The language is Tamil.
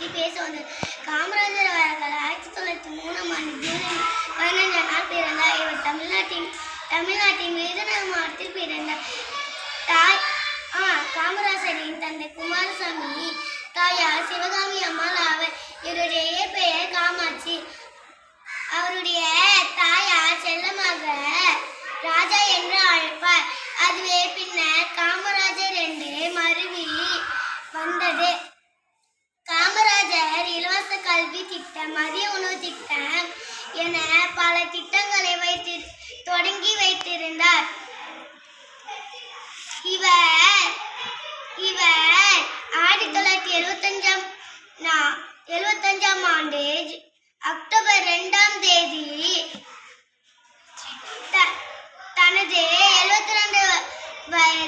பேச வந்தது காமராஜர் அவர்கள் ஆயிரத்தி தொள்ளாயிரத்தி மூணாம் ஆண்டு ஜூலை பதினஞ்சாம் நாள் பிறந்தார். இவர் தமிழ்நாட்டின் தமிழ்நாட்டின் விருதுநகர் மாவட்டத்தில் பிறந்தார். தாய் ஆ காமராஜரின் தந்தை குமாரசாமி தாயார் சிவகாமி அம்மாள் அவர் இவருடைய பெயர் காமாட்சி. அவருடைய தாயார் செல்லமாக ராஜா என்று அழைப்பார். அதுவே பின்னர் காமராஜர் என்று மருவி வந்தது. கல்வி திட்டம் மதிய உணவு திட்டம் என பல திட்டங்களை வைத்து தொடங்கி வைத்திருந்தார். இவர் இவர் ஆயிரத்தி தொள்ளாயிரத்தி எழுபத்தஞ்சாம் எழுபத்தஞ்சாம் ஆண்டு அக்டோபர் ரெண்டாம் தேதி தனது எழுபத்தி ரெண்டு வயது